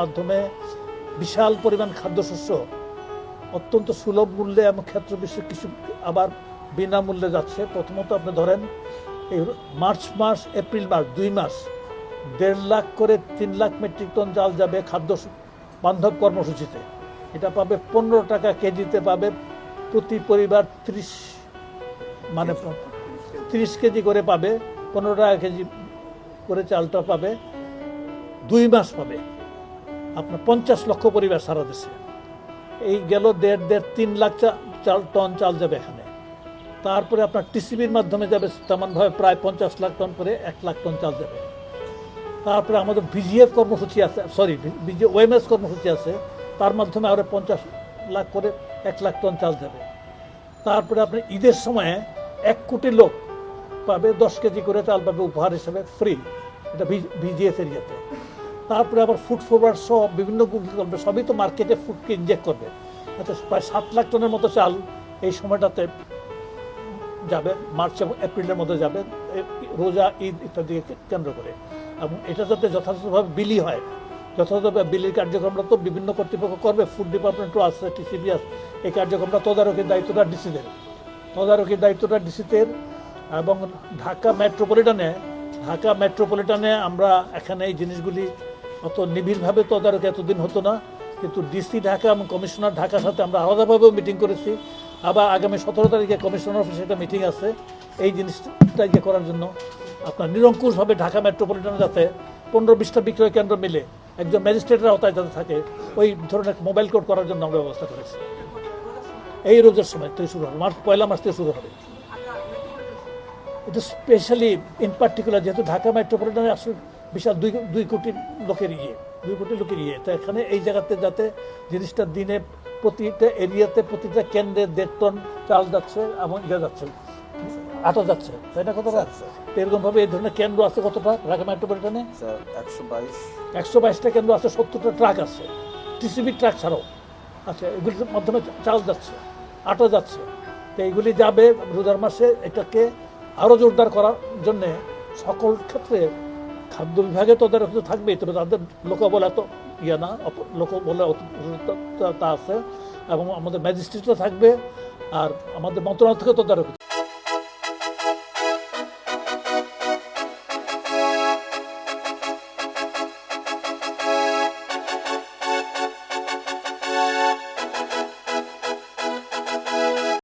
মাধ্যমে বিশাল পরিমাণ খাদ্যশস্য অত্যন্ত সুলভ মূল্যে এবং ক্ষেত্র বিশেষ কিছু আবার বিনামূল্যে যাচ্ছে। প্রথমত আপনি ধরেন এই মার্চ মাস এপ্রিল মাস দুই মাস দেড় লাখ করে তিন লাখ মেট্রিক টন চাল যাবে খাদ্য বান্ধব কর্মসূচিতে। এটা পাবে পনেরো টাকা কেজিতে পাবে প্রতি পরিবার ত্রিশ মানে তিরিশ কেজি করে পাবে পনেরো টাকা কেজি করে চালটা পাবে দুই মাস পাবে। আপনার পঞ্চাশ লক্ষ পরিবার সারা দেশে। এই গেল দেড় দেড় তিন লাখ চাল, টন চাল যাবে এখানে। তারপরে আপনার টিসিবির মাধ্যমে যাবে তেমনভাবে প্রায় পঞ্চাশ লাখ টন করে এক লাখ টন চাল যাবে। তারপরে আমাদের ভিজিএফ কর্মসূচি আছে সরি বিজে ওএমএস কর্মসূচি আছে, তার মাধ্যমে আরও পঞ্চাশ লাখ করে এক লাখ টন চাল যাবে। তারপরে আপনি ঈদের সময়ে এক কোটি লোক পাবে, দশ কেজি করে চাল পাবে উপহার হিসেবে ফ্রি এটা ভিজিএস এরিয়াতে। তারপরে আবার ফুড ফরওয়ার্ড সহ বিভিন্ন করবে, সবই তো মার্কেটে ফুডকে ইনজেক্ট করবে। আচ্ছা প্রায় সাত লাখ টনের মতো চাল এই সময়টাতে যাবে, মার্চ এবং এপ্রিলের মধ্যে যাবে রোজা, ঈদ ইত্যাদিকে কেন্দ্র করে। এবং এটা যাতে যথাযথভাবে বিলি হয়, যথাযথভাবে বিলির কার্যক্রমটা তো বিভিন্ন কর্তৃপক্ষ করবে ফুড ডিপার্টমেন্টও আছে টিসিবি আছে, এই কার্যক্রমটা তদারকির দায়িত্বটা ডিসিদের তদারকির দায়িত্বটা ডিসিদের এবং ঢাকা মেট্রোপলিটনে ঢাকা মেট্রোপলিটনে আমরা এখানে এই জিনিসগুলি অত নিবিড়ভাবে তদারকি এতদিন হতো না, কিন্তু ডিসি ঢাকা এবং কমিশনার ঢাকার সাথে আমরা আলাদাভাবেও মিটিং করেছি। আবার আগামী সতেরো তারিখে কমিশনার অফিসে একটা মিটিং আছে। এই জিনিসটা ইয়ে করার জন্য আপনার নিরঙ্কুশভাবে ঢাকা মেট্রোপলিটনে যাতে পনেরো বিশটা বিক্রয় কেন্দ্র মিলে একজন ম্যাজিস্ট্রেটের আওতায় যাতে থাকে, ওই ধরনের মোবাইল কোড করার জন্য আমরা ব্যবস্থা করেছি। এই রোজের সময় থেকে শুরু হবে, মার্চ, পয়লা মাস থেকে শুরু হবে। এটা স্পেশালি ইন পার্টিকুলার যেহেতু ঢাকা মেট্রোপলিটনে আসলে বিশাল দুই দুই কোটি লোকের ইয়ে দুই কোটি লোকের ইয়ে। তো এখানে এই জায়গাতে যাতে জিনিসটা দিনে প্রতিটা এরিয়াতে প্রতিটা কেন্দ্রে দেড় টন চাল যাচ্ছে এবং ইয়ে যাচ্ছে আটা যাচ্ছে। তাই না কতটা এরকমভাবে এই ধরনের কেন্দ্র আছে কতটা ঢাকা মেট্রোপলিটনে? একশো বাইশ। একশো বাইশটা কেন্দ্র আছে সত্তরটা ট্রাক আছে। টিসিবি ট্রাক ছাড়াও। আচ্ছা এগুলির মাধ্যমে চাল যাচ্ছে আটা যাচ্ছে। তো এইগুলি যাবে রোজার মাসে এটাকে আরও জোরদার করার জন্যে সকল ক্ষেত্রে খাদ্য বিভাগে তো থাকবেই, তবে তাদের লোকবলা তো ইয়ে না লোকবলা তা আছে। এবং আমাদের ম্যাজিস্ট্রেটরা থাকবে, আর আমাদের মন্ত্রণালয় থেকে তদারকি